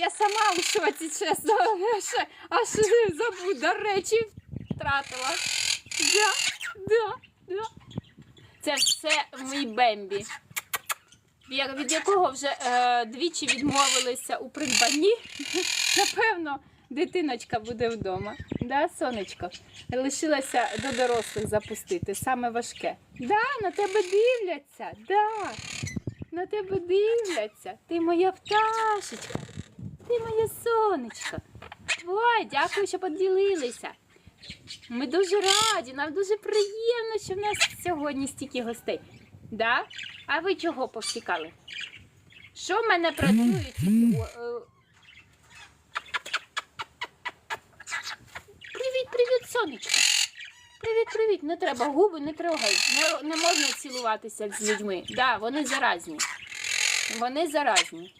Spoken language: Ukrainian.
я сама у шоці, чесно. Аж, аж забув, до речі, втратила. Да, да, да. Це все мій Бембі. Від якого вже е, двічі відмовилися у придбанні. Напевно, дитиночка буде вдома. Да, сонечко? Лишилася до дорослих запустити, саме важке. Да, на тебе дивляться, да. На тебе дивляться. Ти моя пташечка. Сонечко. Ой, дякую, що поділилися. Ми дуже раді, нам дуже приємно, що в нас сьогодні стільки гостей. Да? А ви чого повтікали? Що в мене працюють? Е, Привіт, привіт, сонечко. Привіт, привіт. Не треба губи, не трогай. Не, не можна цілуватися з людьми. Да, вони заразні. Вони заразні.